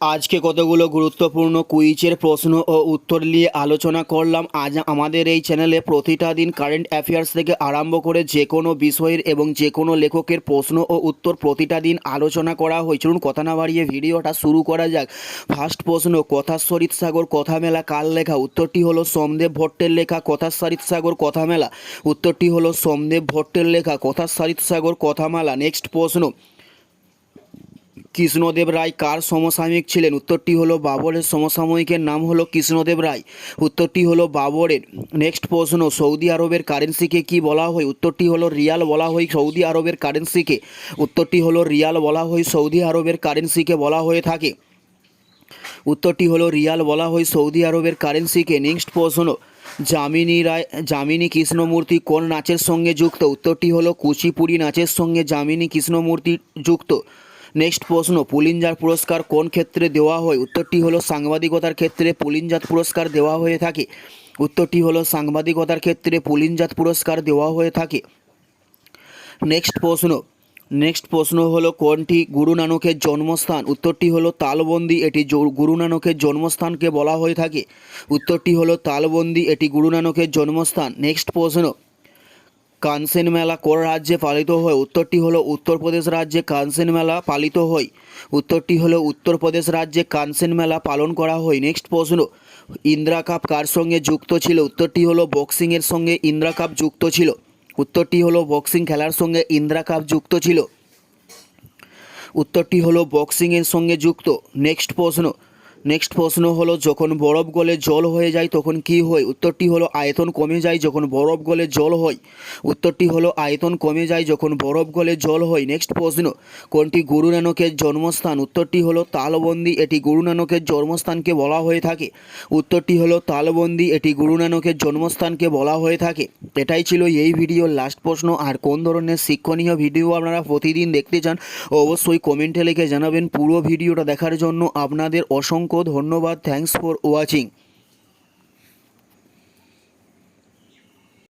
আজকে কতগুলো গুরুত্বপূর্ণ কুইজের প্রশ্ন ও উত্তর নিয়ে আলোচনা করলাম। আজ আমাদের এই চ্যানেলে প্রতিটা দিন কারেন্ট অ্যাফেয়ার্স থেকে আরম্ভ করে যে কোনো বিষয়ের এবং যে কোনো লেখকের প্রশ্ন ও উত্তর প্রতিটা দিন আলোচনা করা হয় চলুন কথা না বাড়িয়ে ভিডিওটা শুরু করা যাক। ফার্স্ট প্রশ্ন, কথা সরিত সাগর, কথা মেলা, কার লেখা? উত্তরটি হলো সোমদেব ভট্টের লেখা, কথা সরিত সাগর, কথা মেলা। উত্তরটি হলো সোমদেব ভট্টের লেখা, কথা সরিত সাগর কথামালা নেক্সট প্রশ্ন কৃষ্ণদেব রায় কার সমসাময়িক ছিলেন? উত্তরটি হলো বাবরের সমসাময়িকের নাম হলো কৃষ্ণদেব রায়। উত্তরটি হলো বাবরের। নেক্সট প্রশ্ন, সৌদি আরবের কারেন্সিকে কি বলা হয়? উত্তরটি হলো রিয়াল বলা হয় সৌদি আরবের কারেন্সিকে। উত্তরটি হলো রিয়াল বলা হয় সৌদি আরবের কারেন্সিকে বলা হয়ে থাকে। উত্তরটি হলো রিয়াল বলা হয় সৌদি আরবের কারেন্সিকে। নেক্সট প্রশ্ন, যামিনী রায়, যামিনী কৃষ্ণমূর্তি কোন নাচের সঙ্গে যুক্ত? উত্তরটি হলো কুচিপুড়ি নাচের সঙ্গে যামিনী কৃষ্ণমূর্তি যুক্ত। নেক্সট প্রশ্ন, পুলিনজার পুরস্কার কোন ক্ষেত্রে দেওয়া হয়? উত্তরটি হলো সাংবাদিকতার ক্ষেত্রে পুলিনজাত পুরস্কার দেওয়া হয়ে থাকে। উত্তরটি হলো সাংবাদিকতার ক্ষেত্রে পুলিনজাত পুরস্কার দেওয়া হয়ে থাকে। নেক্সট প্রশ্ন নেক্সট প্রশ্ন হলো কোনটি গুরু নানকের জন্মস্থান? উত্তরটি হলো তালবন্দি, এটি গুরু নানকের জন্মস্থানকে বলা হয়ে থাকে। উত্তরটি হলো তালবন্দি, এটি গুরু নানকের জন্মস্থান। নেক্সট প্রশ্ন কানসেন মেলা কোন রাজ্যে পালিত হয়? উত্তরটি হলো উত্তরপ্রদেশ রাজ্যে কানসেন মেলা পালিত হয়। উত্তরটি হলো উত্তরপ্রদেশ রাজ্যে কানসেন মেলা পালন করা হয়। নেক্সট প্রশ্ন। ইন্দিরা কাপ কার সঙ্গে যুক্ত ছিল? উত্তরটি হলো বক্সিংয়ের সঙ্গে ইন্দিরা কাপ যুক্ত ছিল। উত্তরটি হলো বক্সিং খেলার সঙ্গে ইন্দিরা কাপ যুক্ত ছিল। উত্তরটি হলো বক্সিংয়ের সঙ্গে যুক্ত। নেক্সট প্রশ্ন। নেক্সট প্রশ্ন হলো, যখন বরফ গলে জল হয়ে যায় তখন কি হয়? উত্তরটি হলো, আয়তন কমে যায় যখন বরফ গলে জল হয়। উত্তরটি হলো, আয়তন কমে যায় যখন বরফ গলে জল হয়। নেক্সট প্রশ্ন, কোনটি গুরু নানকের জন্মস্থান? উত্তরটি হলো, তালবন্দি, এটি গুরু নানকের জন্মস্থানকে বলা হয়ে থাকে। উত্তরটি হলো, তালবন্দি, এটি গুরু নানকের জন্মস্থানকে বলা হয়ে থাকে। এটাই ছিল এই ভিডিওর লাস্ট প্রশ্ন। আর কোন ধরনের শিক্ষণীয় ভিডিও আপনারা প্রতিদিন দেখতে চান, অবশ্যই কমেন্টে লিখে জানাবেন। পুরো ভিডিওটা দেখার জন্য আপনাদের অসংখ্য ধন্যবাদ থ্যাংকস ফর ওয়াচিং